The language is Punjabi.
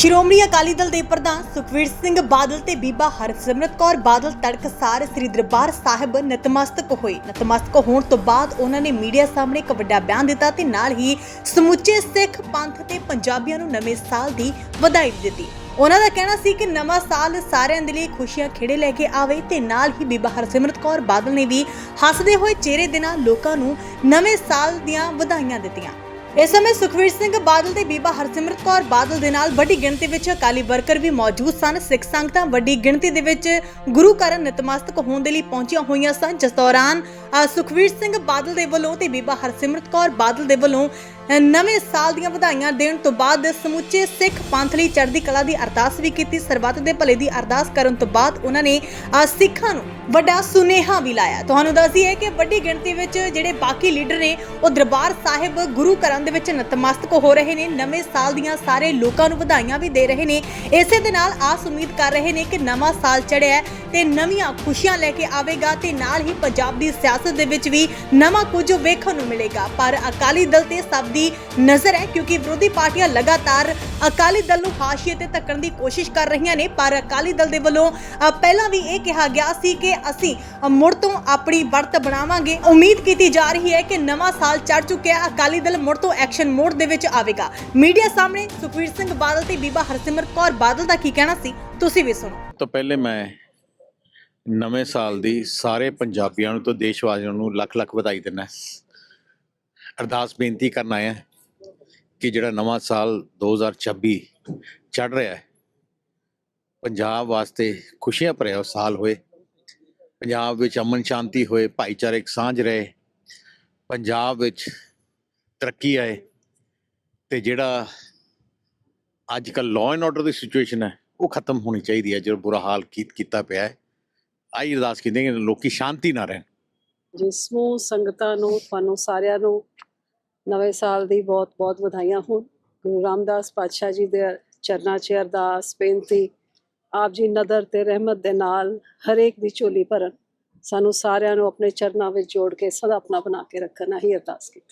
ਸ਼੍ਰੋਮਣੀ ਅਕਾਲੀ ਦਲ ਦੇ ਪ੍ਰਧਾਨ ਸੁਖਵੀਰ ਸਿੰਘ ਬਾਦਲ ਤੇ ਬੀਬਾ ਹਰਸਿਮਰਤ ਕੌਰ ਬਾਦਲ ਤੜਕਸਾਰ ਸ੍ਰੀ ਦਰਬਾਰ ਸਾਹਿਬ ਨਤਮਸਤਕ ਹੋਏ। ਨਤਮਸਤਕ ਹੋਣ ਤੋਂ ਬਾਅਦ ਉਹਨਾਂ ਨੇ ਮੀਡੀਆ ਸਾਹਮਣੇ ਇੱਕ ਵੱਡਾ ਬਿਆਨ ਦਿੱਤਾ ਤੇ ਨਾਲ ਹੀ ਸਮੁੱਚੇ ਸਿੱਖ ਪੰਥ ਤੇ ਪੰਜਾਬੀਆਂ ਨੂੰ ਨਵੇਂ ਸਾਲ ਦੀ ਵਧਾਈ ਦਿੱਤੀ। ਉਹਨਾਂ ਦਾ ਕਹਿਣਾ ਸੀ ਕਿ ਨਵਾਂ ਸਾਲ ਸਾਰਿਆਂ ਦੇ ਲਈ ਖੁਸ਼ੀਆਂ ਖੇੜੇ ਲੈ ਕੇ ਆਵੇ ਤੇ ਨਾਲ ਹੀ ਬੀਬਾ ਹਰਸਿਮਰਤ ਕੌਰ ਬਾਦਲ ਨੇ ਵੀ ਹੱਸਦੇ ਹੋਏ ਚਿਹਰੇ ਦੇ ਨਾਲ ਲੋਕਾਂ ਨੂੰ ਨਵੇਂ ਸਾਲ ਦੀਆਂ ਵਧਾਈਆਂ ਦਿੱਤੀਆਂ। ਇਸ ਸਮੇਂ ਸੁਖਵੀਰ ਸਿੰਘ ਬਾਦਲ ਤੇ ਬੀਬਾ ਹਰਸਿਮਰਤ ਕੌਰ ਬਾਦਲ ਦੇ ਨਾਲ ਵੱਡੀ ਗਿਣਤੀ ਵਿੱਚ ਅਕਾਲੀ ਵਰਕਰ ਵੀ ਮੌਜੂਦ ਸਨ। ਸਿੱਖ ਸੰਗਤਾਂ ਵੱਡੀ ਗਿਣਤੀ ਦੇ ਵਿੱਚ ਗੁਰੂ ਘਰ ਨਤਮਸਤਕ ਹੋਣ ਦੇ ਲਈ ਪਹੁੰਚੀਆਂ ਹੋਈਆਂ ਸਨ। ਜਿਸ ਦੌਰਾਨ ਅ, ਸੁਖਵੀਰ ਸਿੰਘ ਬਾਦਲ ਦੇ ਵੱਲੋਂ ਤੇ ਬੀਬਾ ਹਰਸਿਮਰਤ ਕੌਰ ਬਾਦਲ ਦੇ ਵੱਲੋਂ ਨਵੇਂ ਸਾਲ ਦੀਆਂ ਵਧਾਈਆਂ ਦੇਣ ਤੋਂ ਬਾਅਦ ਸਮੁੱਚੇ ਸਿੱਖ ਪੰਥ ਲਈ ਚੜ੍ਹਦੀ ਕਲਾ ਦੀ ਅਰਦਾਸ ਵੀ ਕੀਤੀ। ਸਰਬੱਤ ਦੇ ਭਲੇ ਦੀ ਅਰਦਾਸ ਕਰਨ ਤੋਂ ਬਾਅਦ ਉਹਨਾਂ ਨੇ ਸਿੱਖਾਂ ਨੂੰ ਵੱਡਾ ਸੁਨੇਹਾ ਵੀ ਲਾਇਆ। ਤੁਹਾਨੂੰ ਦੱਸ ਦਈਏ ਕਿ ਵੱਡੀ ਗਿਣਤੀ ਵਿੱਚ ਜਿਹੜੇ ਬਾਕੀ ਲੀਡਰ ਨੇ, ਉਹ ਦਰਬਾਰ ਸਾਹਿਬ ਗੁਰੂ ਘਰਾਂ ਦੇ ਵਿੱਚ ਨਤਮਸਤਕ ਹੋ ਰਹੇ ਨੇ। ਨਵੇਂ ਸਾਲ ਦੀਆਂ ਸਾਰੇ ਲੋਕਾਂ ਨੂੰ ਵਧਾਈਆਂ ਵੀ ਦੇ ਰਹੇ ਨੇ। ਇਸੇ ਦੇ ਨਾਲ ਆਸ ਉਮੀਦ ਕਰ ਰਹੇ ਨੇ ਕਿ ਨਵਾਂ ਸਾਲ ਚੜ੍ਹਿਆ ਤੇ ਨਵੀਆਂ ਖੁਸ਼ੀਆਂ ਲੈ ਕੇ ਆਵੇਗਾ ਤੇ ਨਾਲ ਹੀ ਪੰਜਾਬ ਦੀ ਸਿਆਸਤ ਦੇ ਵਿੱਚ ਵੀ ਨਵਾਂ ਕੁਝ ਵੇਖਣ ਨੂੰ ਮਿਲੇਗਾ। ਪਰ ਅਕਾਲੀ ਦਲ ਤੇ ਸਭ ਦੀ ਨਜ਼ਰ ਹੈ ਕਿਉਂਕਿ ਵਿਰੋਧੀ ਪਾਰਟੀਆਂ ਲਗਾਤਾਰ ਅਕਾਲੀ ਦਲ ਨੂੰ ਹਾਸ਼ੀਏ ਤੇ ਧੱਕਣ ਦੀ ਕੋਸ਼ਿਸ਼ ਕਰ ਰਹੀਆਂ ਨੇ। ਪਰ ਅਕਾਲੀ ਦਲ ਦੇ ਵੱਲੋਂ ਪਹਿਲਾਂ ਵੀ ਇਹ ਕਿਹਾ ਗਿਆ ਸੀ ਕਿ ਅਸੀਂ ਮੁੜ ਤੋਂ ਆਪਣੀ ਵਰਤ ਬਣਾਵਾਂਗੇ। ਉਮੀਦ ਕੀਤੀ ਜਾ ਰਹੀ ਹੈ ਕਿ ਨਵਾਂ ਸਾਲ ਚੜ ਚੁੱਕਿਆ ਅਕਾਲੀ ਦਲ ਮੁੜ ਤੋਂ ਐਕਸ਼ਨ ਮੋਡ ਦੇ ਵਿੱਚ ਆਵੇਗਾ। ਮੀਡੀਆ ਸਾਹਮਣੇ ਸੁਖਵੀਰ ਸਿੰਘ ਬਾਦਲ ਤੇ ਬੀਬਾ ਹਰਸਿਮਰਤ ਕੌਰ ਬਾਦਲ ਦਾ ਕੀ ਕਹਿਣਾ ਸੀ? ਤੁਸੀਂ ਵੀ ਸੁਣੋ। ਤੋਂ ਪਹਿਲੇ ਮੈਂ ਨਵੇਂ ਸਾਲ ਦੀ ਸਾਰੇ ਪੰਜਾਬੀਆਂ ਨੂੰ ਤੇ ਦੇਸ਼ ਵਾਸੀਆਂ ਨੂੰ ਲੱਖ ਲੱਖ ਵਧਾਈ ਦਿੰਦਾ ਅਰਦਾਸ ਬੇਨਤੀ ਕਰਨ ਆਇਆ ਕਿ ਜਿਹੜਾ ਨਵਾਂ ਸਾਲ 2026 ਚੜ ਰਿਹਾ ਹੈ, ਪੰਜਾਬ ਵਾਸਤੇ ਖੁਸ਼ੀਆਂ ਭਰਿਆ ਸਾਲ ਹੋਏ, ਪੰਜਾਬ ਵਿੱਚ ਅਮਨ ਸ਼ਾਂਤੀ ਹੋਏ ਭਾਈਚਾਰਕ ਸਾਂਝ ਰਹੇ, ਪੰਜਾਬ ਵਿੱਚ ਤਰੱਕੀ ਆਏ ਤੇ ਜਿਹੜਾ ਅੱਜ ਕੱਲ ਲਾਅ ਐਂਡ ਆਰਡਰ ਦੀ ਸਿਚੁਏਸ਼ਨ ਹੈ, ਉਹ ਖਤਮ ਹੋਣੀ ਚਾਹੀਦੀ ਹੈ, ਜਿਹੜਾ ਬੁਰਾ ਹਾਲ ਕੀਤ ਕੀਤਾ ਪਿਆ ਹੈ। ਆਈ ਅਰਦਾਸ ਕੀਤੀ ਕਿ ਲੋਕੀ ਸ਼ਾਂਤੀ ਨਾਲ ਰਹਿਣ। ਜਿਸ ਨੂੰ ਸੰਗਤਾਂ ਨੂੰ, ਤੁਹਾਨੂੰ ਸਾਰਿਆਂ ਨੂੰ ਨਵੇਂ ਸਾਲ ਦੀ ਬਹੁਤ ਬਹੁਤ ਵਧਾਈਆਂ ਹੋਣ। ਗੁਰੂ ਰਾਮਦਾਸ ਪਾਤਸ਼ਾਹ ਜੀ ਦੇ ਚਰਨਾਂ 'ਚ ਅਰਦਾਸ, ਬੇਨਤੀ, ਆਪ ਜੀ ਨਦਰ ਤੇ ਰਹਿਮਤ ਦੇ ਨਾਲ ਹਰੇਕ ਦੀ ਝੋਲੀ ਭਰਨ। ਸਾਨੂੰ ਸਾਰਿਆਂ ਨੂੰ ਆਪਣੇ ਚਰਨਾਂ ਵਿੱਚ ਜੋੜ ਕੇ ਸਦਾ ਆਪਣਾ ਬਣਾ ਕੇ ਰੱਖਣਾ ਹੀ ਅਰਦਾਸ ਕੀਤੀ।